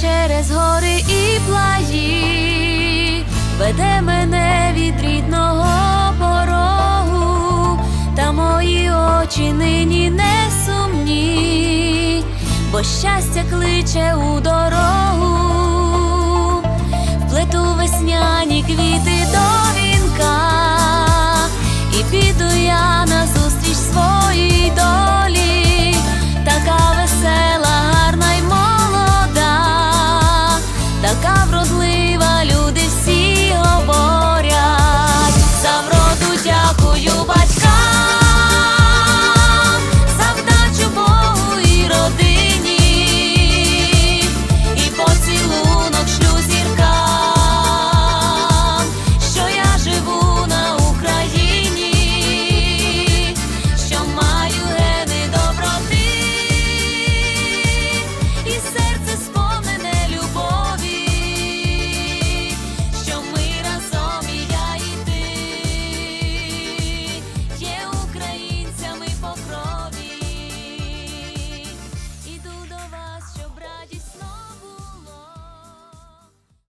через гори і плаї, веде мене від рідного порогу, та мої очі нині не сумні, бо щастя кличе у дорогу, плету весняні квіти до вінка, і піду я назустріч своїй дорозі.